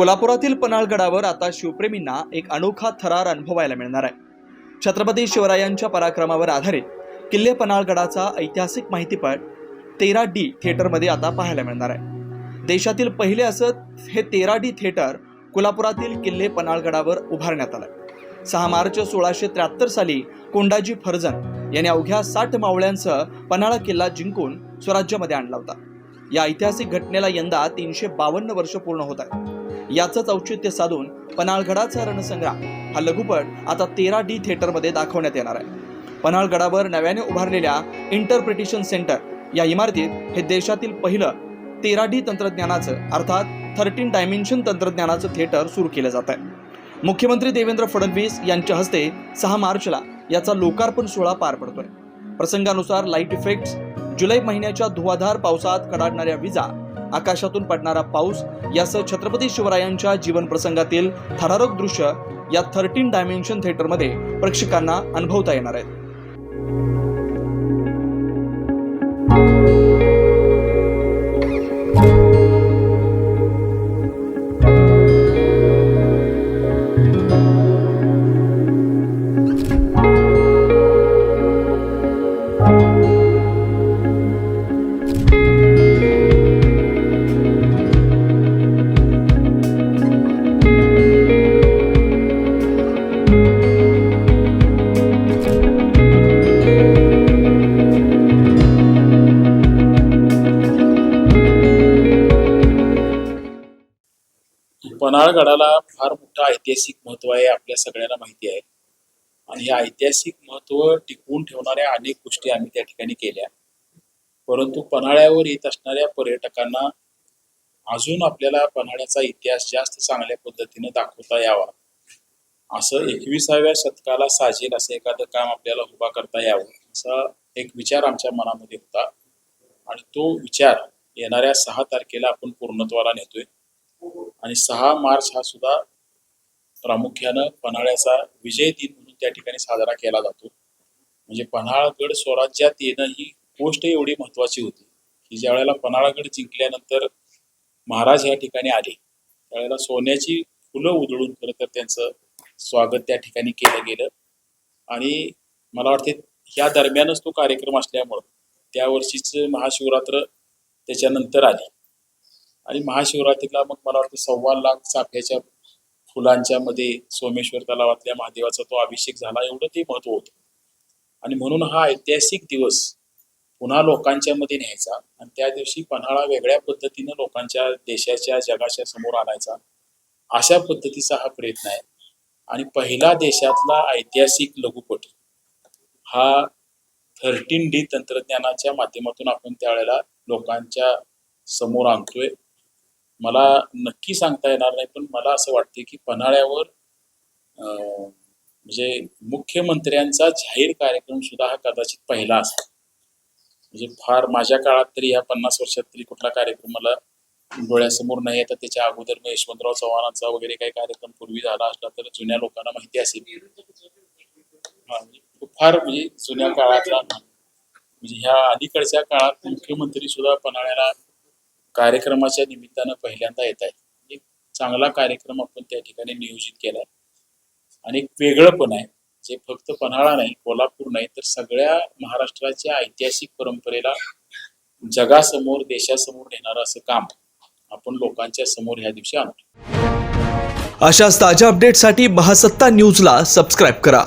कोल्हापुरातील पन्हाळगडावर आता शिवप्रेमींना एक अनोखा थरार अनुभवायला मिळणार आहे. छत्रपती शिवरायांच्या पराक्रमावर आधारित किल्ले पन्हाळगडाचा ऐतिहासिक माहितीपट तेरा डी थिएटरमध्ये आता पाहायला मिळणार आहे. देशातील पहिले असं हे तेरा डी थिएटर कोल्हापुरातील किल्ले पन्हाळगडावर उभारण्यात आलं सहा मार्च सोळाशे त्र्याहत्तर साली कोंडाजी फर्जन यांनी अवघ्या साठ मावळ्यांसह पन्हाळा किल्ला जिंकून स्वराज्यामध्ये आणला होता. या ऐतिहासिक घटनेला यंदा तीनशे बावन्न वर्ष पूर्ण होत आहेत. याचंच औचित्य साधून पन्हाळगडाचा रणसंग्राम हा लघुपट आता तेरा डी थिएटरमध्ये दाखवण्यात येणार आहे. पन्हाळगडावर नव्याने उभारलेल्या इंटरप्रिटेशन सेंटर या इमारतीत हे देशातील पहिलं तेरा डी तंत्रज्ञानाचं अर्थात थर्टीन डायमेन्शन तंत्रज्ञानाचं थिएटर सुरू केलं जात आहे मुख्यमंत्री देवेंद्र फडणवीस यांच्या हस्ते सहा मार्चला याचा लोकार्पण सोहळा पार पडतोय. प्रसंगानुसार लाइट इफेक्ट्स जुलै महिन्याच्या धुवाधार पावसात कडाडणाऱ्या विजा आकाशातून पडणारा पाऊस यासह छत्रपती शिवरायांच्या जीवन प्रसंगातील थरारक दृश्य या थर्टीन डायमेन्शन थिएटरमध्ये प्रेक्षकांना अनुभवता येणार आहेत. पन्हाळगडाला फार मोठं ऐतिहासिक महत्त्व आहे आपल्या सगळ्यांना माहिती आहे. आणि हे ऐतिहासिक महत्त्व टिकवून ठेवणाऱ्या अनेक गोष्टी आम्ही त्या ठिकाणी केल्या. परंतु पन्हाळ्यावर येत असणाऱ्या पर्यटकांना अजून आपल्याला पन्हाळ्याचा इतिहास जास्त चांगल्या पद्धतीने दाखवता यावा. असं एकविसाव्या शतकाला साजेल असं एखादं काम आपल्याला उभा करता यावं असा एक विचार आमच्या मनामध्ये होता. आणि तो विचार येणाऱ्या सहा तारखेला आपण पूर्णत्वाला नेतोय. आणि सहा मार्च हा सुद्धा प्रामुख्यानं पन्हाळ्याचा विजय दिन म्हणून त्या ठिकाणी साजरा केला जातो. म्हणजे पन्हाळगड स्वराज्यात येणं ही गोष्ट एवढी महत्वाची होती की ज्या वेळेला पन्हाळगड जिंकल्यानंतर महाराज या ठिकाणी आले त्यावेळेला सोन्याची फुलं उधळून खरं तर त्यांचं स्वागत त्या ठिकाणी केलं गेलं. आणि मला वाटते ह्या दरम्यानच तो कार्यक्रम असल्यामुळं त्या वर्षीच महाशिवरात्र त्याच्यानंतर आली. आणि महाशिवरात्रीला मग मला वाटतं सव्वा लाख चाफ्याच्या फुलांच्या मध्ये सोमेश्वर तलावातल्या महादेवाचा तो अभिषेक झाला एवढं ते महत्त्व होतं. आणि म्हणून हा ऐतिहासिक दिवस पुन्हा लोकांच्या मध्ये न्यायचा आणि त्या दिवशी पन्हाळा वेगळ्या पद्धतीनं लोकांच्या देशाच्या जगाच्या समोर आणायचा अशा पद्धतीचा हा प्रयत्न आहे. आणि पहिला देशातला ऐतिहासिक लघुपट हा थर्टीन डी तंत्रज्ञानाच्या माध्यमातून आपण त्यावेळेला लोकांच्या समोर आणतोय. मला नक्की सांगता येणार नाही पण मला असं वाटते की पन्हाळ्यावर म्हणजे मुख्यमंत्र्यांचा जाहीर कार्यक्रम सुद्धा हा कदाचित पहिला असेल. म्हणजे फार माझ्या काळात तरी ह्या पन्नास वर्षात तरी कुठला कार्यक्रम मला डोळ्यासमोर नाही येतात त्याच्या अगोदर मग यशवंतराव चव्हाणांचा वगैरे काही कार्यक्रम पूर्वी झाला असला तर जुन्या लोकांना माहिती असेल. म्हणजे फार म्हणजे जुन्या काळातला म्हणजे ह्या अलीकडच्या काळात मुख्यमंत्री सुद्धा पन्हाळ्याला कार्यक्रमाच्या निमित्तानं पहिल्यांदा येत आहे. एक चांगला कार्यक्रम आपण त्या ठिकाणी नियोजित केलाय. आणि एक वेगळं पण आहे. जे फक्त पन्हाळा नाही कोल्हापूर नाही तर सगळ्या महाराष्ट्राच्या ऐतिहासिक परंपरेला जगासमोर देशासमोर नेणारं असं काम आपण लोकांच्या समोर ह्या दिवशी आणतो अशाच ताज्या अपडेटसाठी महासत्ता न्यूजला सबस्क्राईब करा.